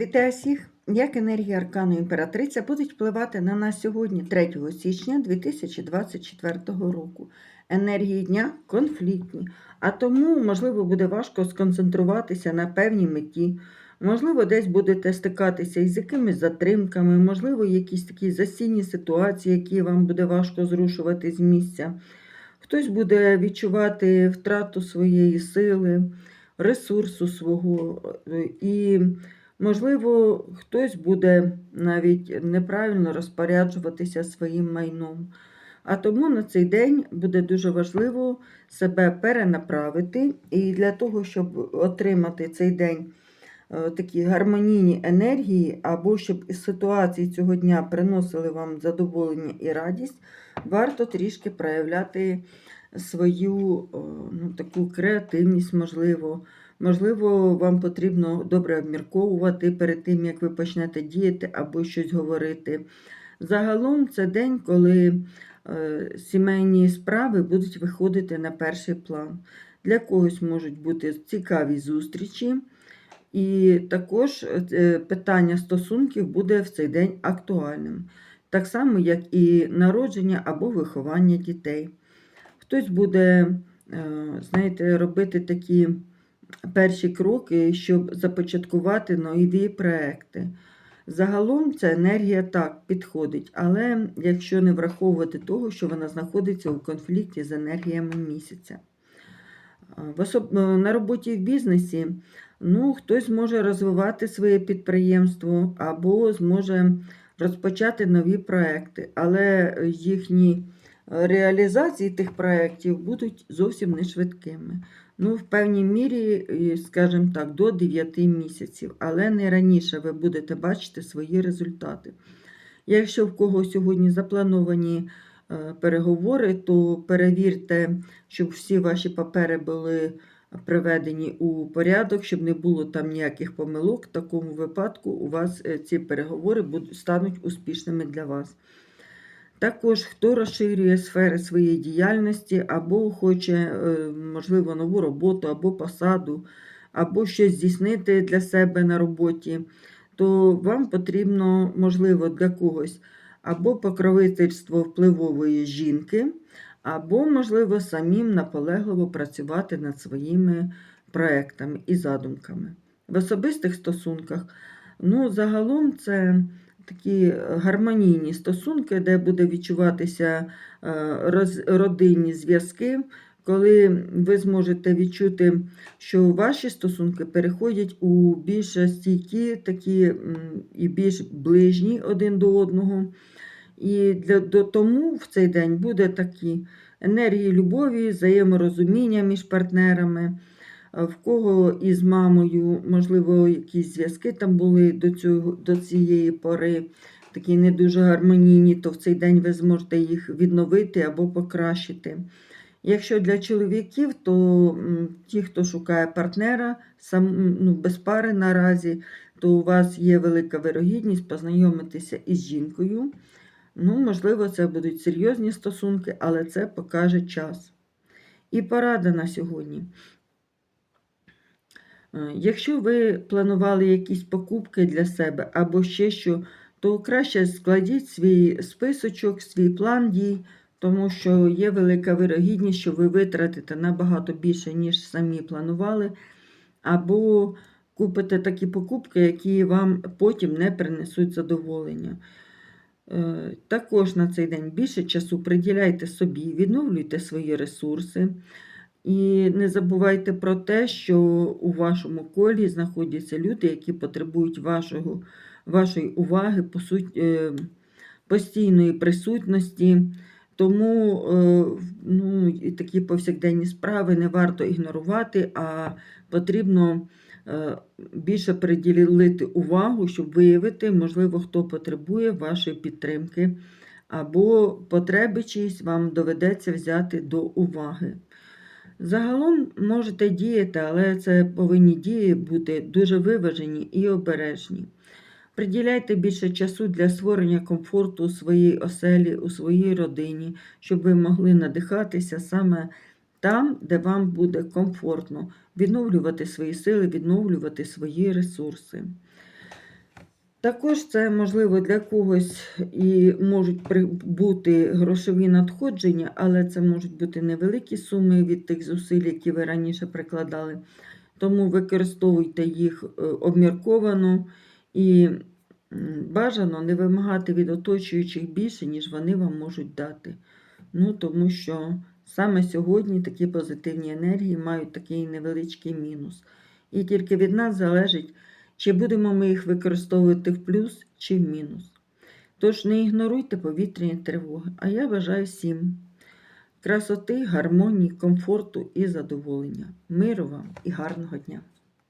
Вітаю всіх! Як енергія аркану імператриця будуть впливати на нас сьогодні, 3 січня 2024 року. Енергії дня конфліктні, а тому, можливо, буде важко сконцентруватися на певній меті. Можливо, десь будете стикатися із якимись затримками, можливо, якісь такі засінні ситуації, які вам буде важко зрушувати з місця. Хтось буде відчувати втрату своєї сили, ресурсу свого е, і. Можливо, хтось буде навіть неправильно розпоряджуватися своїм майном. А тому на цей день буде дуже важливо себе перенаправити. І для того, щоб отримати цей день е, такі гармонійні енергії, або щоб із ситуації цього дня приносили вам задоволення і радість, варто трішки проявляти свою е, ну, таку креативність, можливо. Можливо, вам потрібно добре обмірковувати перед тим, як ви почнете діяти або щось говорити. Загалом це день, коли е, сімейні справи будуть виходити на перший план. Для когось можуть бути цікаві зустрічі, і також е, питання стосунків буде в цей день актуальним. Так само, як і народження або виховання дітей. Хтось буде, е, знаєте, робити такі перші кроки, щоб започаткувати нові проекти. Загалом ця енергія так підходить, але якщо не враховувати того, що вона знаходиться у конфлікті з енергіями місяця. Особ... На роботі в бізнесі ну, хтось може розвивати своє підприємство або зможе розпочати нові проекти, але їхні реалізації тих проєктів будуть зовсім не швидкими. Ну, в певній мірі, скажімо так, до 9 місяців, але не раніше ви будете бачити свої результати. Якщо в кого сьогодні заплановані е, переговори, то перевірте, щоб всі ваші папери були приведені у порядок, щоб не було там ніяких помилок. В такому випадку у вас е, ці переговори стануть успішними для вас. Також хто розширює сфери своєї діяльності, або хоче, е, можливо, нову роботу, або посаду, або щось здійснити для себе на роботі, то вам потрібно, можливо, для когось або покровительство впливової жінки, або, можливо, самим наполегливо працювати над своїми проектами і задумками. В особистих стосунках, ну, загалом це такі гармонійні стосунки, де буде відчуватися е, родинні зв'язки, коли ви зможете відчути, що ваші стосунки переходять у більш стійкі, такі і більш ближні один до одного. І для, до тому в цей день буде такі енергії любові, взаєморозуміння між партнерами в кого із мамою, можливо, якісь зв'язки там були до цього, до цієї пори, такі не дуже гармонійні, то в цей день ви зможете їх відновити або покращити. Якщо для чоловіків, то ті, хто шукає партнера, сам, ну, без пари наразі, то у вас є велика вирогідність познайомитися із жінкою. Ну, Можливо, це будуть серйозні стосунки, але це покаже час. І порада на сьогодні. Е, якщо ви планували якісь покупки для себе або ще що, то краще складіть свій списочок, свій план дій, тому що є велика вирогідність, що ви витратите набагато більше, ніж самі планували, або купите такі покупки, які вам потім не принесуть задоволення. Е, також на цей день більше часу приділяйте собі, відновлюйте свої ресурси. І не забувайте про те, що у вашому колі знаходяться люди, які потребують вашого, вашої уваги, по суть, е, постійної присутності. Тому е, ну, такі повсякденні справи не варто ігнорувати, а потрібно е, більше приділити увагу, щоб виявити, можливо, хто потребує вашої підтримки, або потреби чиїсь вам доведеться взяти до уваги. Загалом можете діяти, але це повинні дії бути дуже виважені і обережні. Приділяйте більше часу для створення комфорту у своїй оселі, у своїй родині, щоб ви могли надихатися саме там, де вам буде комфортно, відновлювати свої сили, відновлювати свої ресурси. Також це можливо для когось і можуть бути грошові надходження, але це можуть бути невеликі суми від тих зусиль, які ви раніше прикладали. Тому використовуйте їх е, обмірковано і бажано не вимагати від оточуючих більше, ніж вони вам можуть дати. Ну, тому що саме сьогодні такі позитивні енергії мають такий невеличкий мінус. І тільки від нас залежить, чи будемо ми їх використовувати в плюс чи в мінус. Тож не ігноруйте повітряні тривоги. А я бажаю всім красоти, гармонії, комфорту і задоволення. Миру вам і гарного дня!